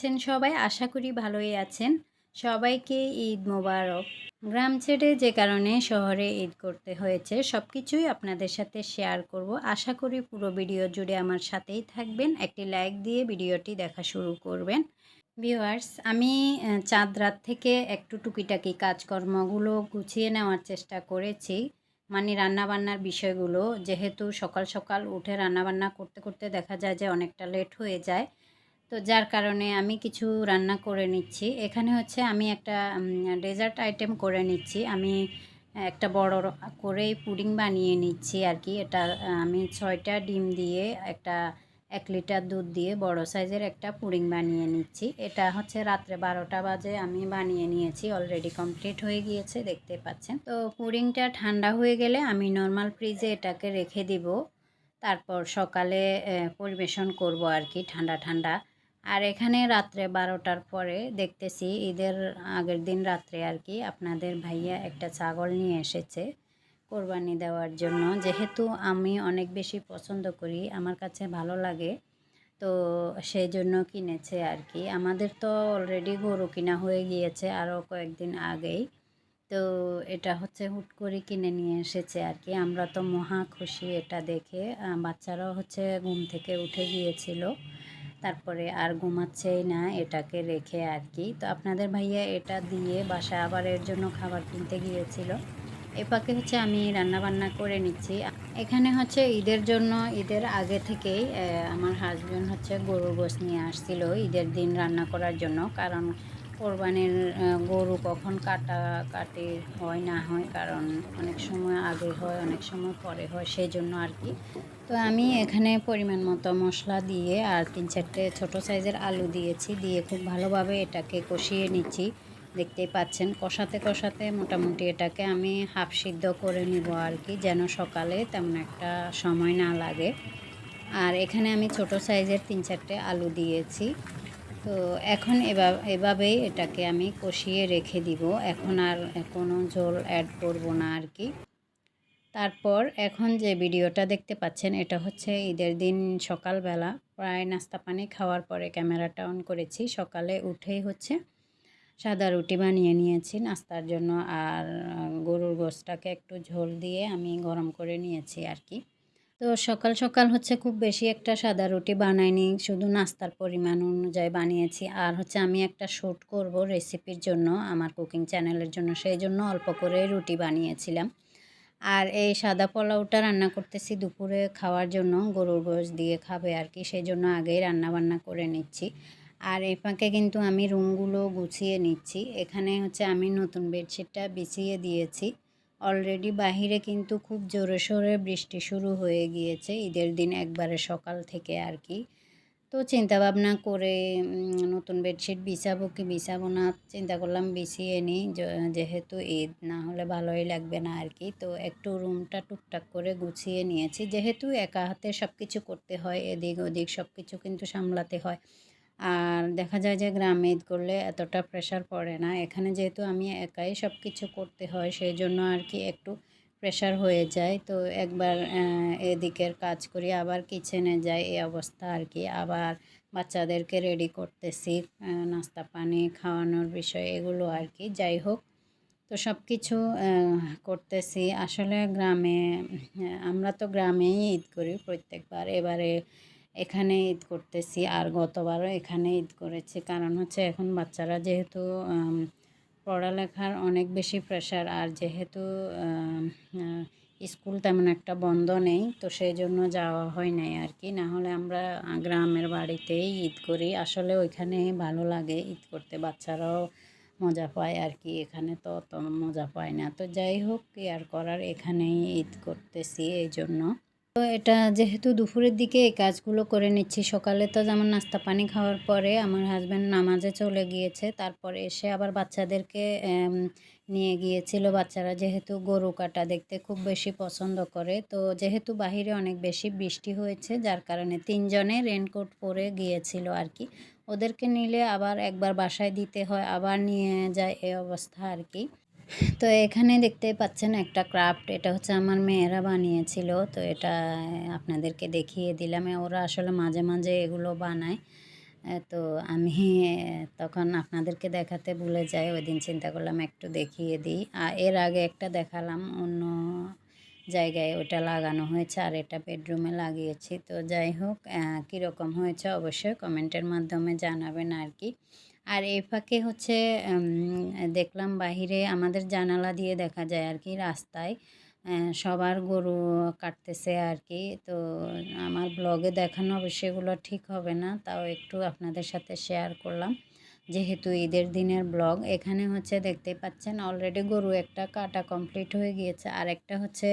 আছেন সবাই? আশা করি ভালোই আছেন। সবাইকে ঈদ মোবারক। গ্রাম ছেড়ে যে কারণে শহরে ঈদ করতে হয়েছে সব কিছুই আপনাদের সাথে শেয়ার করব। আশা করি পুরো ভিডিও জুড়ে আমার সাথেই থাকবেন। একটি লাইক দিয়ে ভিডিওটি দেখা শুরু করবেন। ভিউয়ার্স, আমি চাঁদ রাত থেকে একটু টুকিটাকি কাজকর্মগুলো গুছিয়ে নেওয়ার চেষ্টা করেছি। মানে রান্নাবান্নার বিষয়গুলো। যেহেতু সকাল সকাল উঠে রান্নাবান্না করতে করতে দেখা যায় যে অনেকটা লেট হয়ে যায়। তো যার কারণে আমি কিছু রান্না করে নিচ্ছি। এখানে হচ্ছে আমি একটা ডেজার্ট আইটেম করে নিচ্ছি। আমি একটা বড় করেই পুডিং বানিয়ে নিচ্ছি আর কি এটা, আমি ছয়টা ডিম দিয়ে একটা এক লিটার দুধ দিয়ে বড় সাইজের একটা পুডিং বানিয়ে নিচ্ছি। এটা হচ্ছে রাত্রে বারোটা বাজে আমি বানিয়ে নিয়েছি। অলরেডি কমপ্লিট হয়ে গিয়েছে, দেখতে পাচ্ছেন। তো পুডিংটা ঠান্ডা হয়ে গেলে আমি নর্মাল ফ্রিজে এটাকে রেখে দিব। তারপর সকালে পরিবেশন করব আর কি ঠান্ডা ঠান্ডা। আর এখানে রাত্রে বারোটার পরে দেখতেছি ঈদের আগের দিন রাত্রে আর কি আপনাদের ভাইয়া একটা ছাগল নিয়ে এসেছে কোরবানি দেওয়ার জন্য। যেহেতু আমি অনেক বেশি পছন্দ করি, আমার কাছে ভালো লাগে, তো সেই জন্য কিনেছে আর কি। আমাদের তো অলরেডি গরু কিনা হয়ে গিয়েছে আরও কয়েকদিন আগেই, তো এটা হচ্ছে হুট করে কিনে নিয়ে এসেছে আর কি। আমরা তো মহা খুশি এটা দেখে বাচ্চারাও হচ্ছে ঘুম থেকে উঠে গিয়েছিল। তারপরে আর ঘুমাচ্ছেই না এটাকে রেখে আর কি। তো আপনাদের ভাইয়া এটা দিয়ে বাসা আবার এর জন্য খাবার কিনতে গিয়েছিল। এ পাকে হচ্ছে আমি রান্না বান্না করে নিচ্ছি। এখানে হচ্ছে ঈদের জন্য, ঈদের আগে থেকেই আমার হাজব্যান্ড হচ্ছে গরুর গোশ নিয়ে আসছিল ঈদের দিন রান্না করার জন্য। কারণ কোরবানির গরু কখন কাটা, কাটি হয় না হয়, কারণ অনেক সময় আগে হয়, অনেক সময় পরে হয়, সেই জন্য আর কি। তো আমি এখানে পরিমাণ মতো মশলা দিয়ে আর তিন চারটে ছোটো সাইজের আলু দিয়েছি, দিয়ে খুব ভালোভাবে এটাকে কষিয়ে নিচ্ছি। দেখতেই পাচ্ছেন, কষাতে কষাতে মোটামুটি এটাকে আমি হাফ সিদ্ধ করে নিব আর কি, যেন সকালে তেমন একটা সময় না লাগে। আর এখানে আমি ছোট সাইজের তিন চারটে আলু দিয়েছি। তো এখন এভাবে এভাবেই এটাকে আমি কষিয়ে রেখে দিব। এখন আর কোনো ঝোল অ্যাড করব না আর কি। তারপর এখন যে ভিডিওটা দেখতে পাচ্ছেন, এটা হচ্ছে ঈদের দিন সকালবেলা। প্রায় নাস্তা পানি খাওয়ার পরে ক্যামেরাটা অন করেছি। সকালে উঠেই হচ্ছে সাদা রুটি বানিয়ে নিয়েছি নাস্তার জন্য। আর গরুর গোশটাকে একটু ঝোল দিয়ে আমি গরম করে নিয়েছি আর কি। তো সকাল সকাল হচ্ছে খুব বেশি একটা সাদা রুটি বানাইনি। শুধু নাস্তার পরিমাণ অনুযায়ী বানিয়েছি। আর হচ্ছে আমি একটা শ্যুট করব রেসিপির জন্য, আমার কুকিং চ্যানেলের জন্য। সেই জন্য অল্প করে রুটি বানিয়েছিলাম। আর এই সাদা পোলাওটা রান্না করতেছি দুপুরে খাওয়ার জন্য। গরুর গোশ দিয়ে খাবে আর কি সেই জন্য আগেই রান্না বান্না করে নিচ্ছি। আর এই ফাঁকে কিন্তু আমি রুমগুলো গুছিয়ে নিচ্ছি। এখানে হচ্ছে আমি নতুন বেডশিটটা বিছিয়ে দিয়েছি। অলরেডি বাহিরে কিন্তু খুব জোরে সোরে বৃষ্টি শুরু হয়ে গিয়েছে। ঈদের দিন একবারে সকাল থেকে আর কি। তো চিন্তা ভাবনা করে নতুন বেডশিট বিছাবো কি বিছাবো না চিন্তা করলাম বিছিয়ে নিই। যেহেতু ঈদ, না হলে ভালোই লাগবে না আর কি তো একটু রুমটা টুকটাক করে গুছিয়ে নিয়েছি। যেহেতু একা হাতে সব কিছু করতে হয়, এদিক ওদিক সব কিছু কিন্তু সামলাতে হয়। আর দেখা যায় যে, গ্রামে ঈদ করলে এতটা প্রেশার পড়ে না। এখানে যেহেতু আমি একাই সব কিছু করতে হয়, সেই জন্য আর কি একটু প্রেশার হয়ে যায়। তো একবার এদিকের কাজ করি, আবার কিচেনে যাই, এই অবস্থা আর কি। আবার বাচ্চাদেরকে রেডি করতেছি নাস্তা, পানি খাওয়ানোর বিষয়, এগুলো আর কি। যাই হোক, তো সব কিছু করতেছি। আসলে গ্রামে, আমরা তো গ্রামেই ঈদ করি প্রত্যেকবার। এবারে এখানে ঈদ করতেছি, আর গতবারও এখানে ঈদ করেছি। কারণ হচ্ছে এখন বাচ্চারা যেহেতু পড়ালেখার অনেক বেশি প্রেশার আর যেহেতু স্কুল তেমন একটা বন্ধ নেই, তো সেই জন্য যাওয়া হয় নাই আর কি। না হলে আমরা গ্রামের বাড়িতেই ঈদ করি। আসলে ওইখানে ভালো লাগে ঈদ করতে, বাচ্চারাও মজা পায় আর কি। এখানে তো অত মজা পায় না। তো যাই হোক, কি আর করার? এখানেই ঈদ করতেছি এই জন্য তো এটা যেহেতু দুপুরের দিকে এই কাজগুলো করে নিচ্ছি, সকালে তো যেমন নাস্তা পানি খাওয়ার পরে আমার হাজব্যান্ড নামাজে চলে গিয়েছে, তারপরে এসে আবার বাচ্চাদেরকে নিয়ে গিয়েছিল। বাচ্চারা যেহেতু গরু কাটা দেখতে খুব বেশি পছন্দ করে। তো যেহেতু বাহিরে অনেক বেশি বৃষ্টি হয়েছে, যার কারণে তিনজনে রেনকোট পরে গিয়েছিল আর কি ওদেরকে নিলে আবার একবার বাসায় দিতে হয়, আবার নিয়ে যায় এই অবস্থা আর কি তো এখানে দেখতে পাচ্ছেন একটা ক্রাফট, এটা হচ্ছে আমার মেয়েরা বানিয়েছিল। তো এটা আপনাদেরকে দেখিয়ে দিলাম। ওরা আসলে মাঝে মাঝে এগুলো বানায়। তো আমি তখন আপনাদেরকে দেখাতে ভুলে যাই, ওই দিন চিন্তা করলাম একটু দেখিয়ে দিই। আর এর আগে একটা দেখালাম, অন্য জায়গায় ওটা লাগানো হয়েছে আর এটা বেডরুমে লাগিয়েছি। তো যাই হোক কীরকম হয়েছে অবশ্যই কমেন্টের মাধ্যমে জানাবেন আর কি। আর এ ফাঁকে হচ্ছে দেখলাম বাহিরে আমাদের জানালা দিয়ে দেখা যায় আর কি রাস্তায় সবার গরু কাটতেছে আর কি। তো আমার ব্লগে দেখানো এগুলো ঠিক হবে না, তাও একটু আপনাদের সাথে শেয়ার করলাম। যেহেতু ঈদের দিনের ব্লগ, এখানে হচ্ছে দেখতে পাচ্ছেন অলরেডি গরু একটা কাটা কমপ্লিট হয়ে গিয়েছে। আর একটা হচ্ছে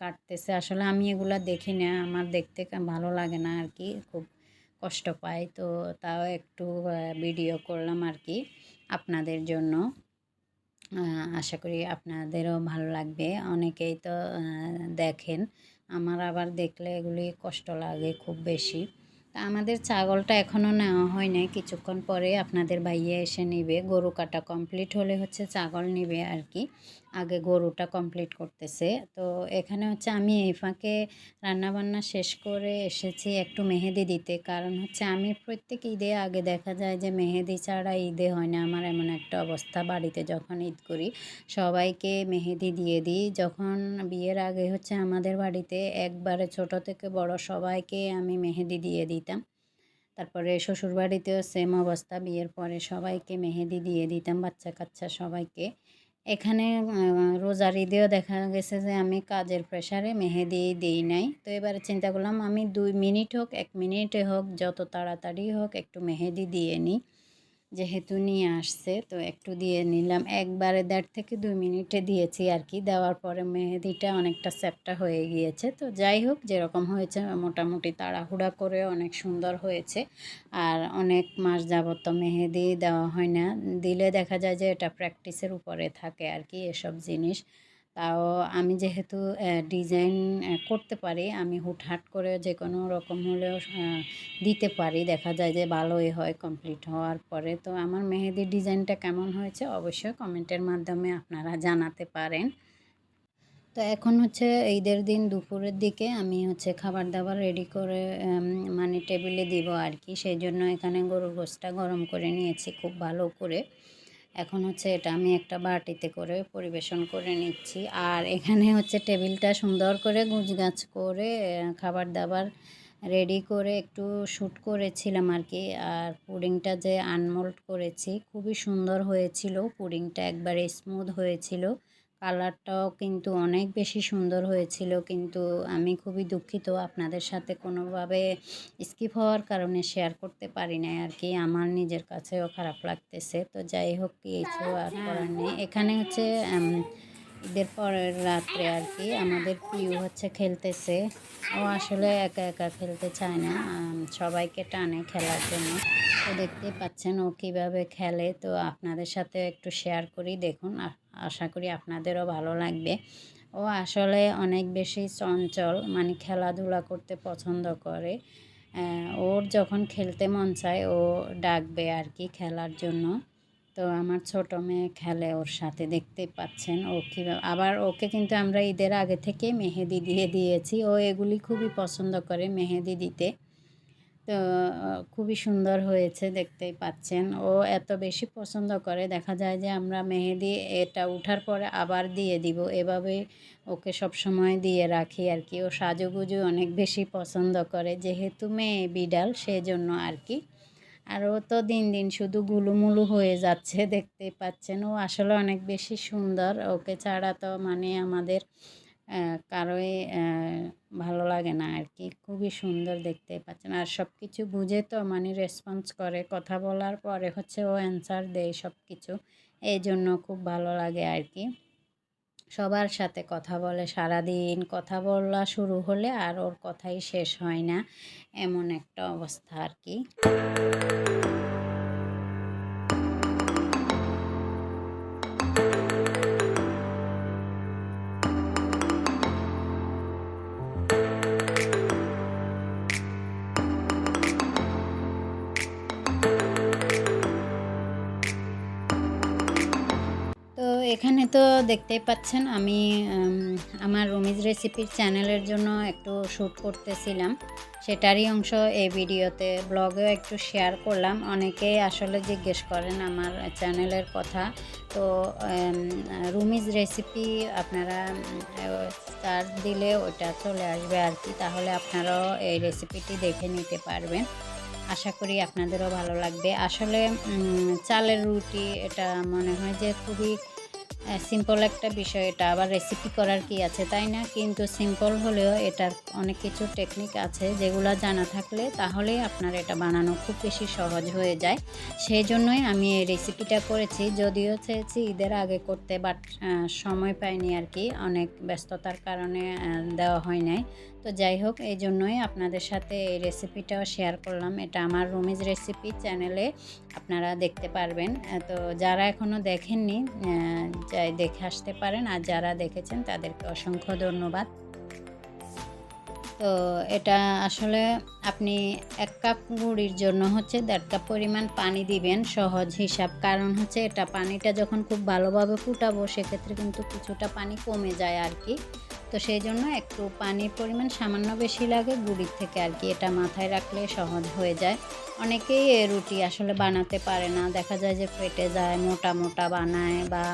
কাটতেছে। আসলে আমি এগুলা দেখি না আমার দেখতে ভালো লাগে না আর কি, খুব কষ্ট পাই তো তাও একটু ভিডিও করলাম আর কি আপনাদের জন্য। আশা করি আপনাদেরও ভালো লাগবে। অনেকেই তো দেখেন, আমার আবার দেখলে এগুলি কষ্ট লাগে খুব বেশি। তা আমাদের ছাগলটা এখনও নেওয়া হয় নাই, কিছুক্ষণ পরে আপনাদের ভাইয়া এসে নিবে। গরু কাটা কমপ্লিট হলে হচ্ছে ছাগল নিবে আর কি আগে গরুটা কমপ্লিট করতেছে। তো এখানে হচ্ছে আমি এই ফাঁকে রান্নাবান্না শেষ করে এসেছি একটু মেহেদি দিতে। কারণ হচ্ছে আমি প্রত্যেক ঈদে আগে দেখা যায় যে মেহেদি ছাড়া ঈদে হয় না। আমার এমন একটা অবস্থা বাড়িতে যখন ঈদ করি, সবাইকে মেহেদি দিয়ে দিই। যখন বিয়ের আগে হচ্ছে আমাদের বাড়িতে একবারে ছোট থেকে বড় সবাইকে আমি মেহেদি দিয়ে দিতাম। তারপরে শ্বশুরবাড়িতেও সেম অবস্থা। বিয়ের পরে সবাইকে মেহেদি দিয়ে দিতাম বাচ্চা কাচ্চা সবাইকে। এখানে রোজার ঈদেও দেখা গেছে যে আমি কাজের প্রেশারে মেহেদি দিই নাই। তো এবারে চিন্তা করলাম আমি দুই মিনিট হোক, এক মিনিটে হোক, যত তাড়াতাড়ি হোক একটু মেহেদি দিয়ে নিই। যেহেতু নিয়ে আসছে, তো একটু দিয়ে নিলাম। একবারে দেড় থেকে দুই মিনিটে দিয়েছি আর কি। দেওয়ার পরে মেহেদিটা অনেকটা স্যাপটা হয়ে গিয়েছে। তো যাই হোক, যেরকম হয়েছে, মোটামুটি তাড়াহুড়া করে অনেক সুন্দর হয়েছে। আর অনেক মাস যাবত তো মেহেদি দেওয়া হয় না। দিলে দেখা যায় যে এটা প্র্যাকটিসের উপরে থাকে আর কি এসব জিনিস। তাও আমি যেহেতু ডিজাইন করতে পারি, আমি হুটহাট করে যে কোনো রকম হলেও দিতে পারি। দেখা যায় যে ভালোই হয় কমপ্লিট হওয়ার পরে। তো আমার মেহেদির ডিজাইনটা কেমন হয়েছে অবশ্যই কমেন্টের মাধ্যমে আপনারা জানাতে পারেন। তো এখন হচ্ছে ঈদের দিন দুপুরের দিকে আমি হচ্ছে খাবার দাবার রেডি করে মানে টেবিলে দিব আর কি। সেই জন্য এখানে গরুর গোশটা গরম করে নিয়েছি, খুব ভালো করে। এখন হচ্ছে এটা আমি একটা বাটিতে করে পরিবেশন করে নিচ্ছি। আর এখানে হচ্ছে টেবিলটা সুন্দর করে গুজগাছ করে খাবার দাবার রেডি করে একটু শ্যুট করেছিলাম আর কি। আর পুডিংটা যে আনমোল্ড করেছি, খুবই সুন্দর হয়েছিল। পুডিংটা একবারে স্মুথ হয়েছিল। কালারটাও কিন্তু অনেক বেশি সুন্দর হয়েছিল। কিন্তু আমি খুবই দুঃখিত আপনাদের সাথে কোনোভাবে স্কিপ হওয়ার কারণে শেয়ার করতে পারি না আর কি। আমার নিজের কাছেও খারাপ লাগতেছে। তো যাই হোক কি কিছু আর করার নেই। এখানে হচ্ছে ঈদের পরের রাত্রে আর কি আমাদের প্রিয় হচ্ছে খেলতেছে। ও আসলে একা একা খেলতে চায় না। সবাইকে টানে খেলার জন্য। তো দেখতে পাচ্ছেন ও কীভাবে খেলে। তো আপনাদের সাথে একটু শেয়ার করি। দেখুন আশা করি আপনাদেরও ভালো লাগবে। ও আসলে অনেক বেশি চঞ্চল মানে খেলাধুলা করতে পছন্দ করে। ওর যখন খেলতে মন চায়, ও ডাকবে আর কি খেলার জন্য। তো আমার ছোট মেয়ে খেলে ওর সাথে দেখতেই পাচ্ছেন ও কীভাবে আবার ওকে কিন্তু আমরা ঈদের আগে থেকে মেহেদি দিয়ে দিয়েছি। ও এগুলি খুবই পছন্দ করে মেহেদি দিতে। তো খুবই সুন্দর হয়েছে দেখতেই পাচ্ছেন। ও এত বেশি পছন্দ করে। দেখা যায় যে আমরা মেহেদি এটা উঠার পরে আবার দিয়ে দিব। এভাবে ওকে সব সময় দিয়ে রাখি আর কি। ও সাজুগুজু অনেক বেশি পছন্দ করে। যেহেতু মেয়ে বিড়াল, সেজন্য আর কি। আর ও তো দিন দিন শুধু গুলুমুলু হয়ে যাচ্ছে, দেখতেই পাচ্ছেন। ও আসলে অনেক বেশি সুন্দর। ওকে ছাড়া তো মানে আমাদের কারোই ভালো লাগে না আর কি খুবই সুন্দর দেখতে পাচ্ছেন। আর সব কিছু বুঝে তো মানে রেসপন্স করে। কথা বলার পরে হচ্ছে ও অ্যান্সার দেয় সব কিছু এই জন্য খুব ভালো লাগে আর কি সবার সাথে কথা বলে সারাদিন। কথা বলা শুরু হলে আর ওর কথাই শেষ হয় না। এমন একটা অবস্থা আর কি এখানে তো দেখতেই পাচ্ছেন, আমি আমার রুমিজ রেসিপির চ্যানেলের জন্য একটু শ্যুট করতেছিলাম। সেটারই অংশ এই ভিডিওতে ব্লগেও একটু শেয়ার করলাম। অনেকেই আসলে জিজ্ঞেস করেন আমার চ্যানেলের কথা। তো রুমিজ রেসিপি আপনারা সার্চ দিলে ওটা চলে আসবে আর কি। তাহলে আপনারাও এই রেসিপিটি দেখে নিতে পারবেন। আশা করি আপনাদেরও ভালো লাগবে। আসলে চালের রুটি, এটা মনে হয় যে খুবই সিম্পল একটা বিষয় এটা। আবার রেসিপি করার কি আছে, তাই না? কিন্তু সিম্পল হলেও এটার অনেক কিছু টেকনিক আছে যেগুলো জানা থাকলে তাহলে আপনার এটা বানানো খুব বেশি সহজ হয়ে যায়। সেই জন্যই আমি এই রেসিপিটা করেছি। যদিও চেয়েছি ঈদের আগে করতে বাট সময় পাইনি আর কি। অনেক ব্যস্ততার কারণে দেওয়া হয় নাই। তো যাই হোক, এই জন্যই আপনাদের সাথে এই রেসিপিটাও শেয়ার করলাম। এটা আমার রুমিজ রেসিপি চ্যানেলে আপনারা দেখতে পারবেন। তো যারা এখনও দেখেননি আহ, দেখে আসতে পারেন। আর যারা দেখেছেন তাদেরকে অসংখ্য ধন্যবাদ। তো এটা আসলে আপনি এক কাপ গুঁড়ির জন্য হচ্ছে দেড় কাপ পরিমাণ পানি দিবেন সহজ হিসাব। কারণ হচ্ছে এটা পানিটা যখন খুব ভালোভাবে ফুটাবো সেক্ষেত্রে কিন্তু কিছুটা পানি কমে যায় আর কি তো সেই জন্য একটু পানির পরিমাণ সামান্য বেশি লাগে গুড়ির থেকে আর কি এটা মাথায় রাখলে সহজ হয়ে যায়। অনেকেই রুটি আসলে বানাতে পারে না। দেখা যায় যে ফেটে যায় মোটা মোটা বানায় বা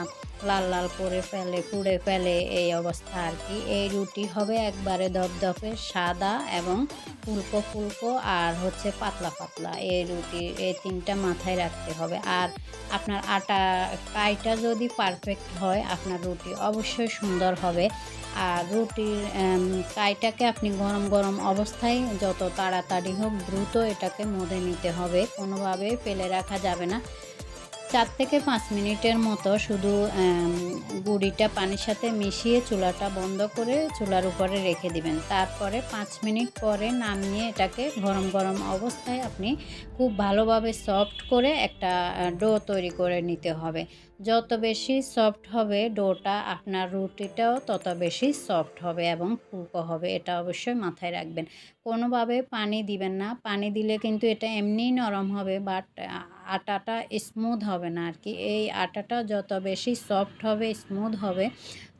লাল লাল করে ফেলে, পুড়ে ফেলে এই অবস্থা আর কি। এই রুটি হবে একবারে দপদপে সাদা এবং ফুলকো ফুলকো আর হচ্ছে পাতলা পাতলা। এই রুটি, এই তিনটা মাথায় রাখতে হবে। আর আপনার আটা, কাইটা যদি পারফেক্ট হয়, আপনার রুটি অবশ্যই সুন্দর হবে। আর রুটির কাইটাকে আপনি গরম গরম অবস্থায় যত তাড়াতাড়ি হোক দ্রুত এটাকে মধে নিতে হবে। কোনোভাবে ফেলে রাখা যাবে না। চার থেকে পাঁচ মিনিটের মতো শুধু গুঁড়িটা পানির সাথে মিশিয়ে চুলাটা বন্ধ করে চুলার উপরে রেখে দিবেন। তারপরে পাঁচ মিনিট পরে নামিয়ে এটাকে গরম গরম অবস্থায় আপনি খুব ভালোভাবে সফট করে একটা ডো তৈরি করে নিতে হবে। যত বেশি সফট হবে ডোটা, আপনার রুটিটাও তত বেশি সফট হবে এবং ফুলকো হবে, এটা অবশ্যই মাথায় রাখবেন। কোনোভাবে পানি দিবেন না। পানি দিলে কিন্তু এটা এমনিই নরম হবে, বাট আটাটা স্মুথ হবে না আর কি এই আটাটা যত বেশি সফট হবে স্মুথ হবে,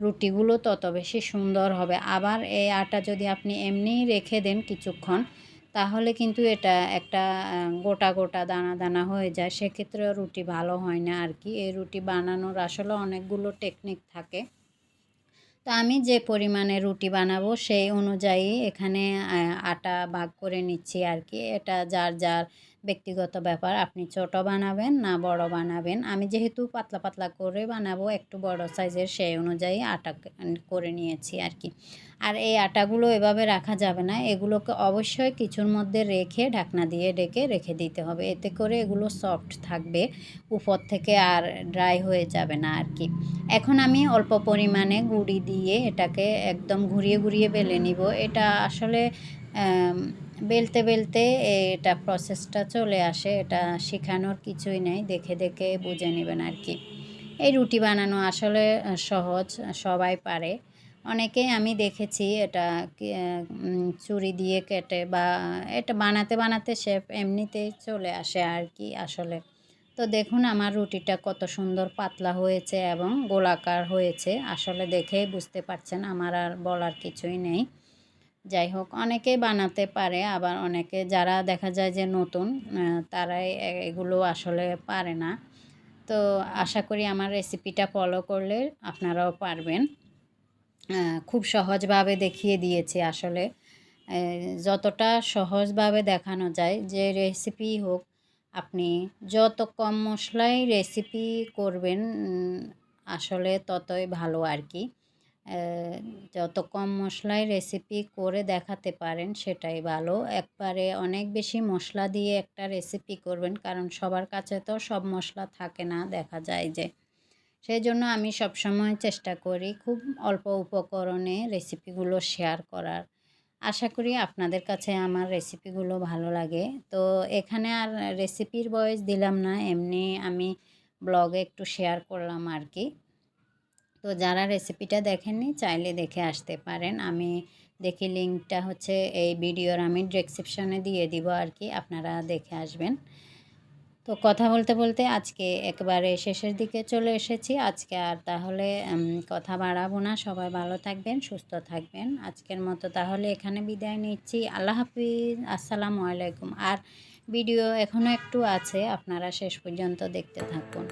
রুটিগুলো তত বেশি সুন্দর হবে। আবার এই আটা যদি আপনি এমনিই রেখে দেন কিছুক্ষণ, তাহলে কিন্তু এটা একটা গোটা গোটা দানা দানা হয়ে যায়। সেক্ষেত্রেও রুটি ভালো হয় না আর কি এই রুটি বানানোর আসলে অনেকগুলো টেকনিক থাকে। তো আমি যে পরিমাণে রুটি বানাবো সেই অনুযায়ী এখানে আটা ভাগ করে নিচ্ছি আর কি এটা যার যার ব্যক্তিগত ব্যাপার, আপনি ছোট বানাবেন না বড় বানাবেন। আমি যেহেতু পাতলা পাতলা করে বানাবো, একটু বড় সাইজের সেই অনুযায়ী আটা করে নিয়েছি আর কি আর এই আটাগুলো এভাবে রাখা যাবে না, এগুলোকে অবশ্যই কিছুর মধ্যে রেখে, ঢাকনা দিয়ে ডেকে রেখে দিতে হবে। এতে করে এগুলো সফট থাকবে, উপর থেকে আর ড্রাই হয়ে যাবে না আর কি এখন আমি অল্প পরিমাণে গুঁড়ি দিয়ে এটাকে একদম ঘুরিয়ে ঘুরিয়ে বেলে নিব। এটা আসলে বেলতে বেলতে এটা প্রসেসটা চলে আসে এটা শেখানোর কিছুই নেই দেখে দেখে বুঝে নেবেন আর কি। এই রুটি বানানো আসলে সহজ সবাই পারে। অনেকেই আমি দেখেছি এটা আহ, দিয়ে কেটে বা এটা বানাতে বানাতে শেপ এমনিতেই চলে আসে আর কি আসলে। তো দেখুন আমার রুটিটা কত সুন্দর পাতলা হয়েছে এবং গোলাকার হয়েছে আসলে দেখেই বুঝতে পারছেন আমার আর বলার কিছুই নেই। যাই হোক অনেকেই বানাতে পারে, আবার অনেকে যারা দেখা যায় যে নতুন তারাই এগুলো আসলে পারে না। তো আশা করি আমার রেসিপিটা ফলো করলে আপনারাও পারবেন। খুব সহজভাবে দেখিয়ে দিয়েছি আসলে। যতটা সহজভাবে দেখানো যায় যে রেসিপি হোক, আপনি যত কম মশলায় রেসিপি করবেন আসলে ততই ভালো আর কি। যত কম মশলায় রেসিপি করে দেখাতে পারেন সেটাই ভালো। একবারে অনেক বেশি মশলা দিয়ে একটা রেসিপি করবেন, কারণ সবার কাছে তো সব মশলা থাকে না, দেখা যায় যে। সেই জন্য আমি সবসময় চেষ্টা করি খুব অল্প উপকরণে রেসিপিগুলো শেয়ার করার। আশা করি আপনাদের কাছে আমার রেসিপিগুলো ভালো লাগে। তো এখানে আর রেসিপির বয়স দিলাম না, এমনি আমি ব্লগে একটু শেয়ার করলাম আর কি। তো যারা রেসিপিটা দেখেননি, চাইলে দেখে আসতে পারেন। আমি দেখি লিঙ্কটা হচ্ছে এই ভিডিওর আমি ডেসক্রিপশনে দিয়ে দিব আর কি, আপনারা দেখে আসবেন। তো কথা বলতে বলতে আজকে একবারে শেষের দিকে চলে এসেছি। আজকে আর তাহলে কথা বাড়াবো না। সবাই ভালো থাকবেন, সুস্থ থাকবেন। আজকের মতো তাহলে এখানে বিদায় নিচ্ছি। আল্লাহ হাফিজ। আসসালামু আলাইকুম। আর ভিডিও এখনও একটু আছে, আপনারা শেষ পর্যন্ত দেখতে থাকুন।